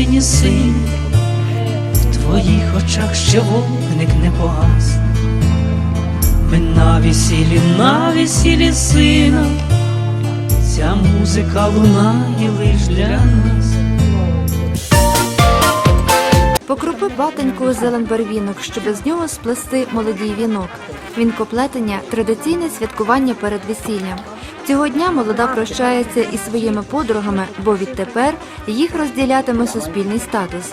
синє синє, в твоїх очах ще вогник не погас. Ми на весіллі, на весіллі сина, ця музика лунає лиш для нас. Покропи батеньку зелен барвінок, щоб з нього сплести молодій вінок. Вінкоплетення традиційне святкування перед весіллям. Цього дня молода прощається із своїми подругами, бо відтепер їх розділятиме суспільний статус.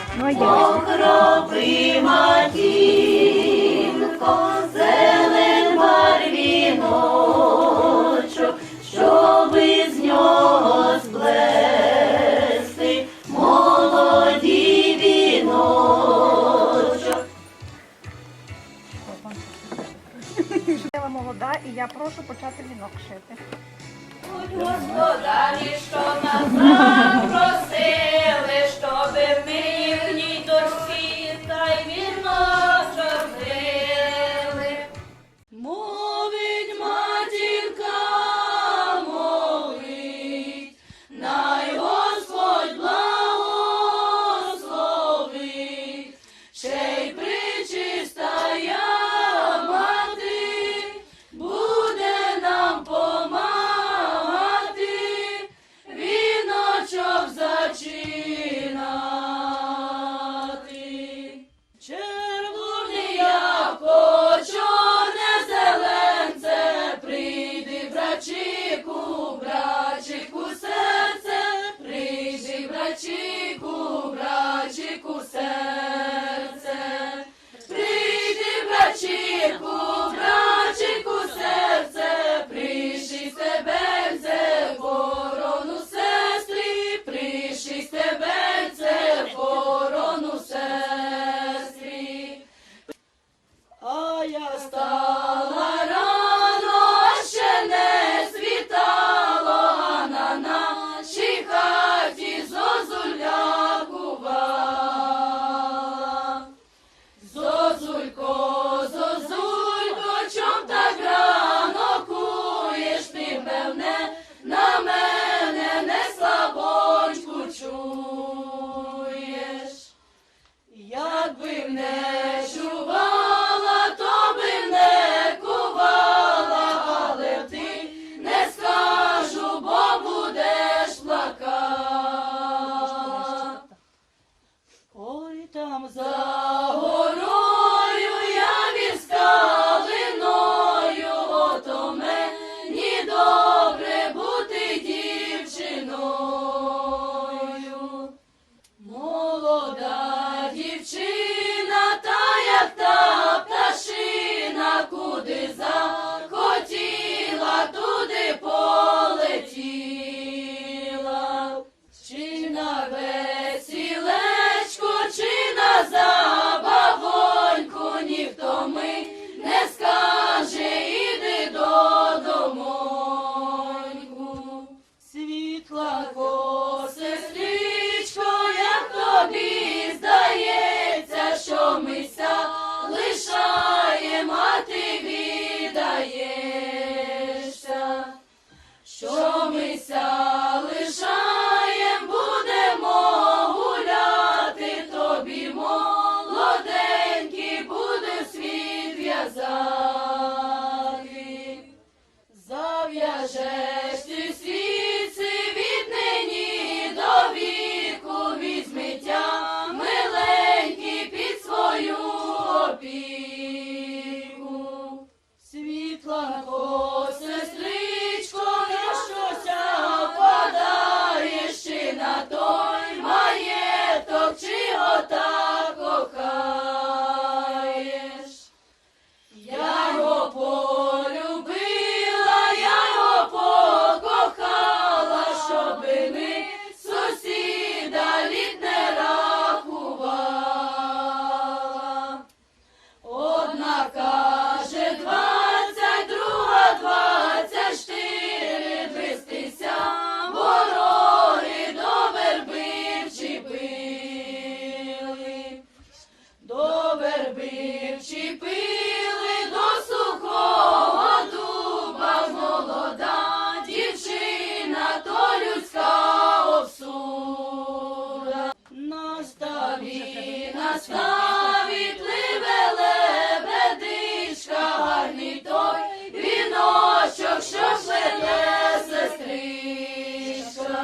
мене сестричка,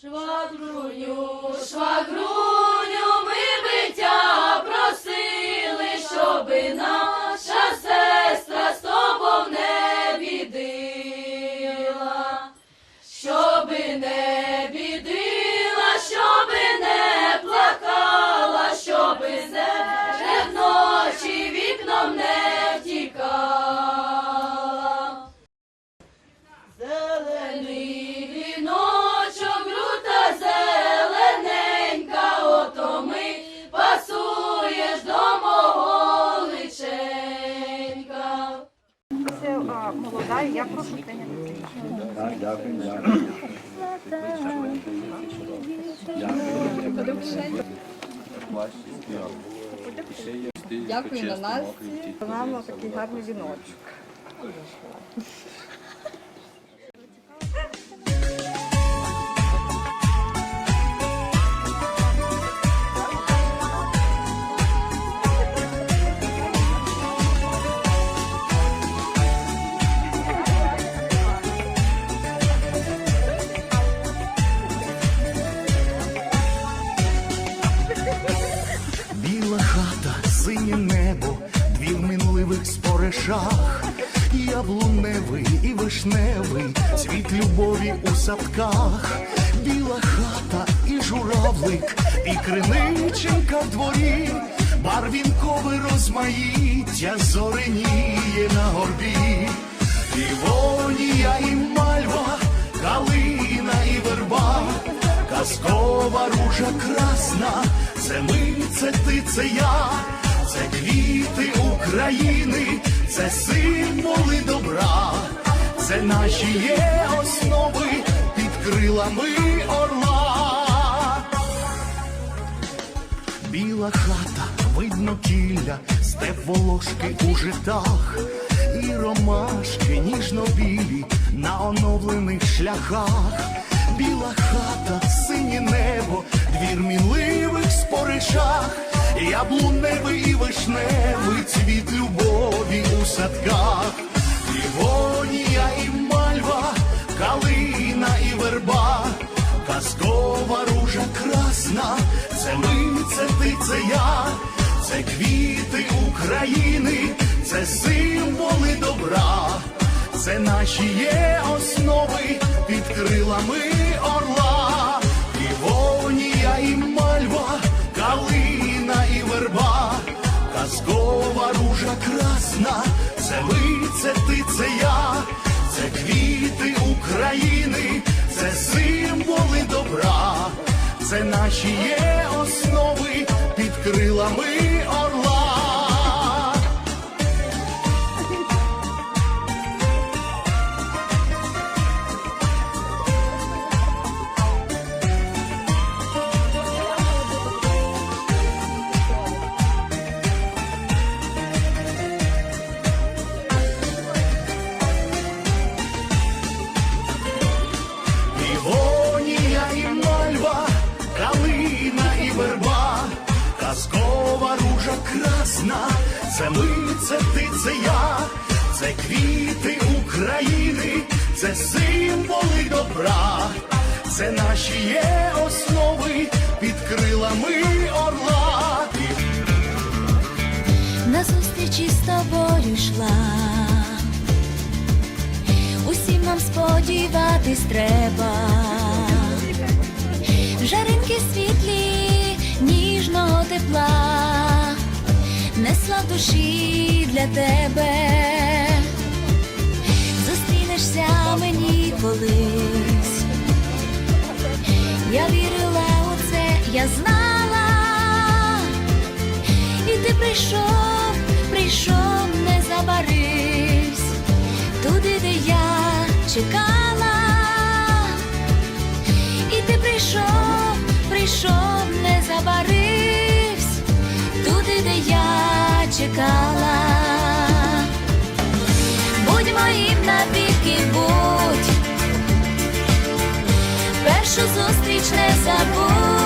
швагрую, швагрую. А, я прошу прийняти рішення. Дякую, дякую. Дякую на нас. Нам такий гарний віночок. Вишневий, цвіт любові у садках, біла хата і журавлик, і криниченька в дворі, барвінкове розмаїття зореніє на горбі, Івонія і мальва, калина і верба. Казкова ружа красна, це ми, це ти, це я, це квіти України, це символи добра, це наші є основи під крилами орла. Біла хата, видно кілля, степ волошки у житах, і ромашки ніжно-білі на оновлених шляхах. Біла хата, синє небо, двір мінливих споришах, яблуневий і вишневий цвіт любові у садках, Казкова ружа красна, це ми, це ти, це я, це квіти України, це символи добра, це наші є основи під крилами орла, Івонія і мальва, калина і верба, казкова ружа красна, це ми, це ти, це я, це квіти України, символи добра, це наші є основи. Під крилами душі для тебе. Зустрінешся мені колись. Я вірила у це, я знала. І ти прийшов, прийшов, не забаривсь, туди, де я чекала. І ти прийшов, прийшов, не забаривсь, чекала. Будь моїм навіки, будь, першу зустріч не забудь.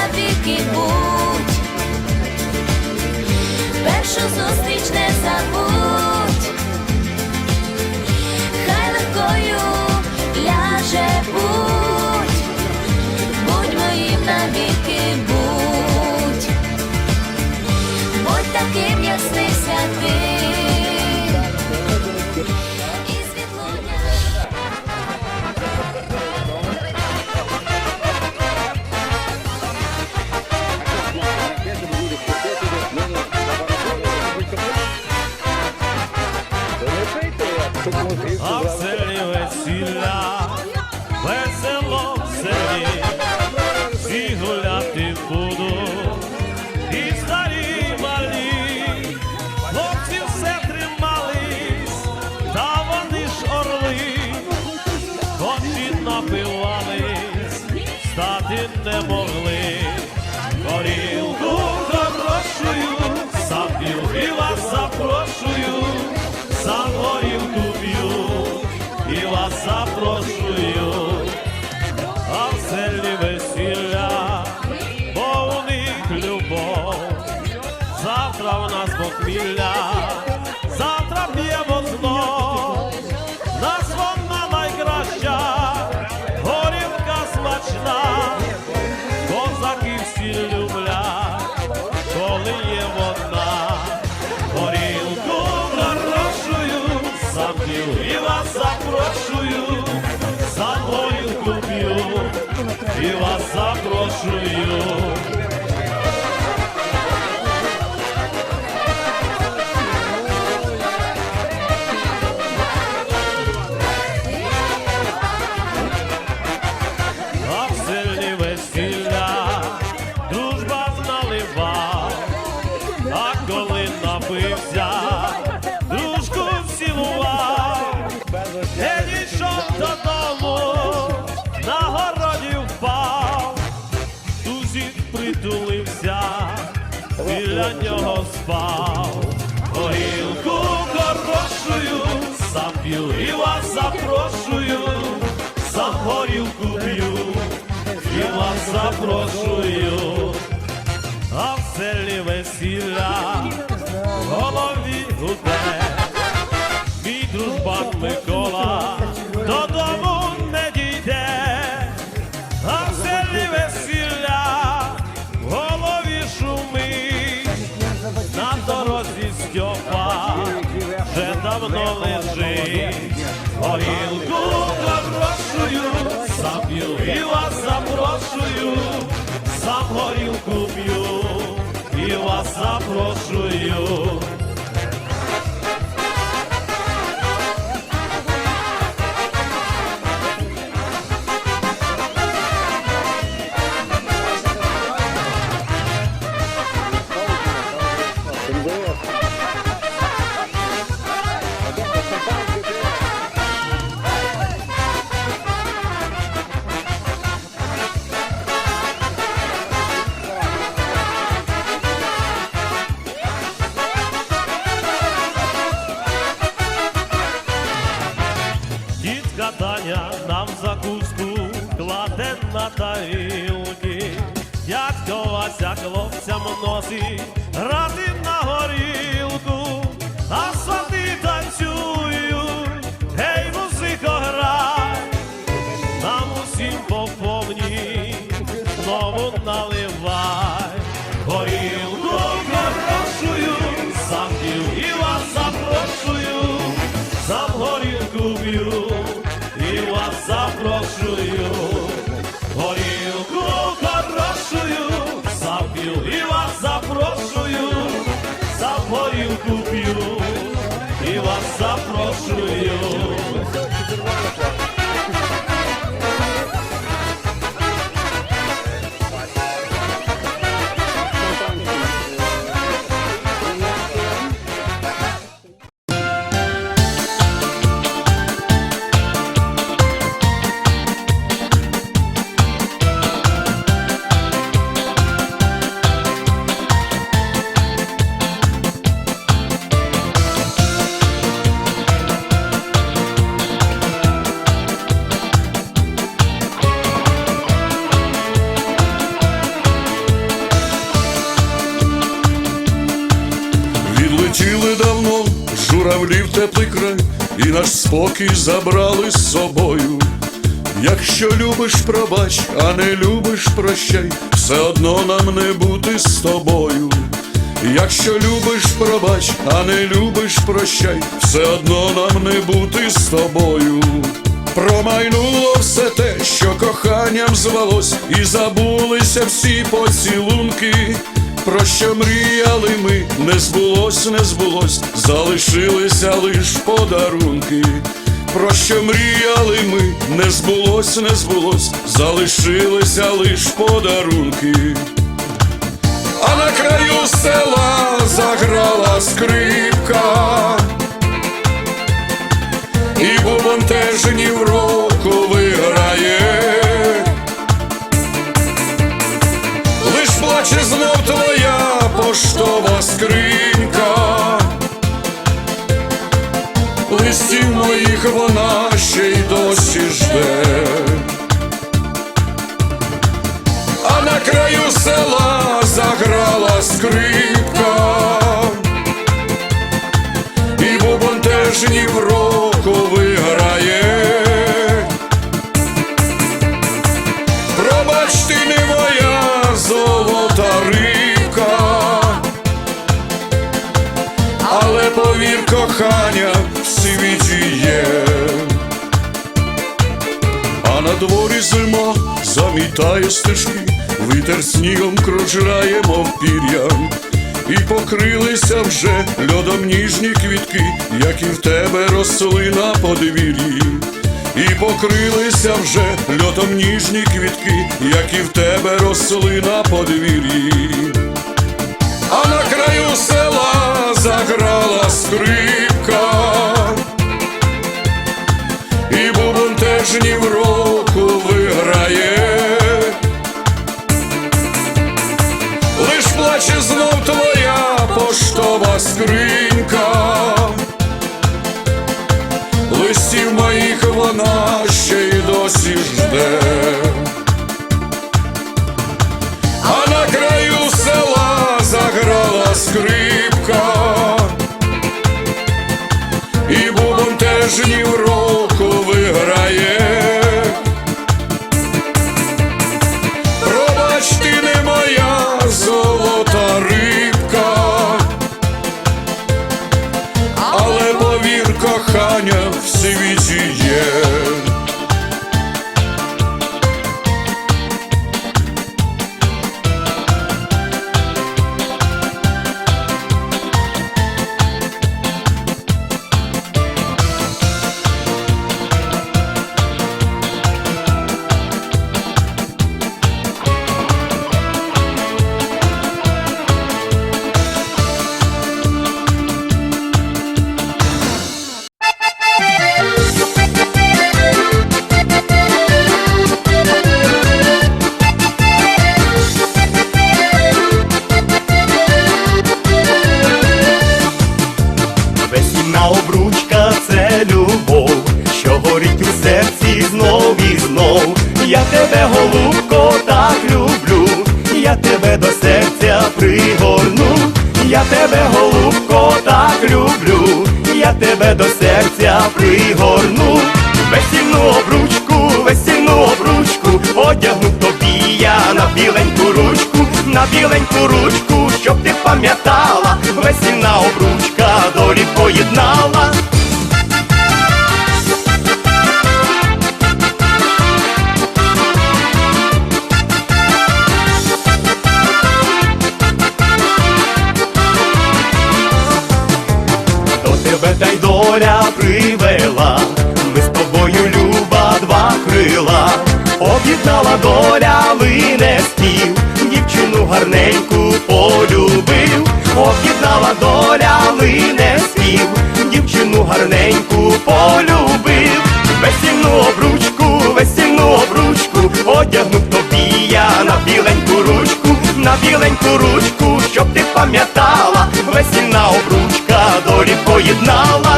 навіки будь. Першу зустріч не забудь. запрошую, за горілку п'ю, я вас запрошую, а в селі весілля голові гуде, мій дружбан Микола. горілку п'ю і вас запрошую. Носить грати на горілку, а свати танцюють, гей, музико, грай, нам усім по повній знову наливай. Горілку хорошую, сам п'ю і вас запрошую, сам горілку п'ю і вас запрошую. Горілку запрошую. Відлетіли журавлі в теплий край, і наш спокій забрали з собою. Якщо любиш, пробач, а не любиш, прощай, все одно нам не бути з тобою. Якщо любиш, пробач, а не любиш, прощай, все одно нам не бути з тобою. Промайнуло все те, що коханням звалось, і забулися всі поцілунки. Про що мріяли ми, не збулось, не збулось, залишилися лиш подарунки. Про що мріяли ми, не збулось, не збулось, залишилися лиш подарунки. А на краю села заграла скрипка, і бубон теж ні в року вона ще й досі жде. А на краю села заграла скрипка, і бубон теж ні в року виграє. Пробач ти не моя золота рибка, але повір, кохання замітає стежки, вітер снігом кружляє, мов пір'я, і покрилися вже льодом ніжні квітки, які в тебе росли на подвір'ї. І покрилися вже льотом ніжні квітки, які в тебе росли на подвір'ї. А на краю села заграла скрипка, і бубон теж ні в року скринька листів моїх вона ще й досі жде. А на краю села заграла скрипка, і бубон теж ні в на обручка це любов, що горить у серці знов і знов. Я тебе, голубко, так люблю, я тебе до серця пригорну, я тебе, голубко, так люблю, я тебе до серця пригорну, весільну обручку, весільну обручку, одягну на біленьку ручку, щоб ти пам'ятала, весільна обручка долі поєднала. До тебе та й доля привела, ми з тобою люба два крила, об'єднала доля лине доля спів, дівчину гарненьку полюбив, весільну обручку, весільну обручку, одягнув тобі я на біленьку ручку, на біленьку ручку, щоб ти пам'ятала, весільна обручка долі поєднала.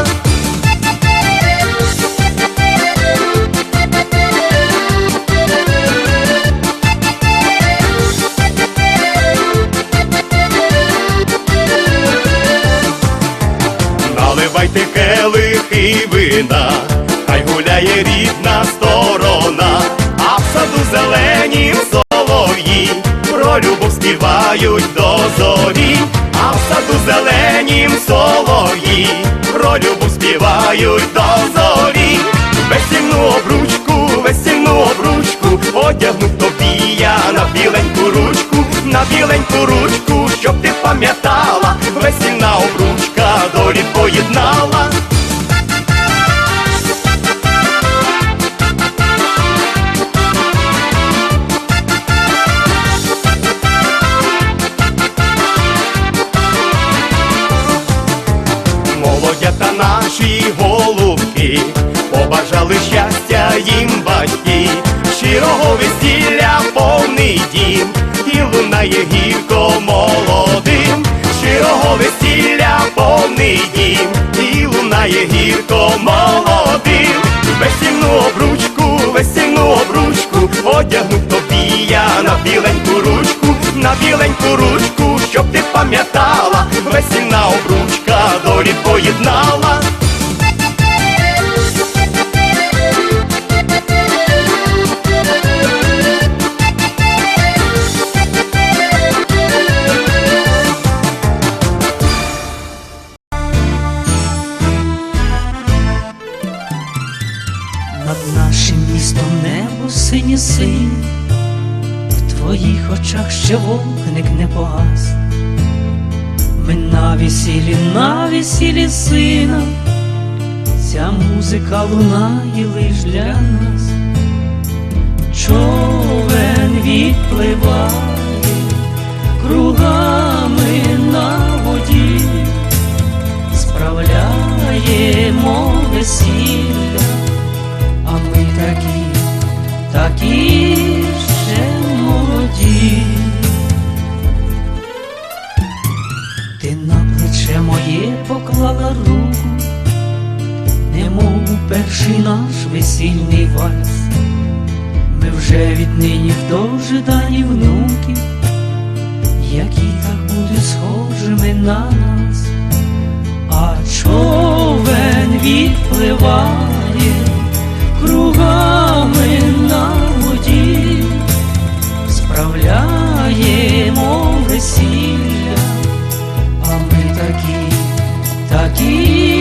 Келихи хай гуляє рідна сторона, а в саду зеленім солов'ї. Про любов співають до зорі, а в саду зеленім солов'ї. Про любов співають до зорі, весільну обручку, весільну обручку, одягну тобі я на біленьку ручку, на біленьку ручку, повний дім, і лунає гірко молодим, весільну обручку, весільну обручку, одягну тобі я на біленьку ручку, на біленьку ручку, щоб ти пам'ятала, весільна обручка долі поєднала. Ще вогник не погас. Ми на весіллі, на весіллі сина, ця музика лунає лиш для нас. Човен відпливає кругами на воді, справляємо весілля, а ми такі, такі перший наш весільний вальс. Ми вже віднині в дожиданні внуків, які так будуть схожими на нас, а човен відпливає кругами на воді, справляємо весілля, а ми такі, такі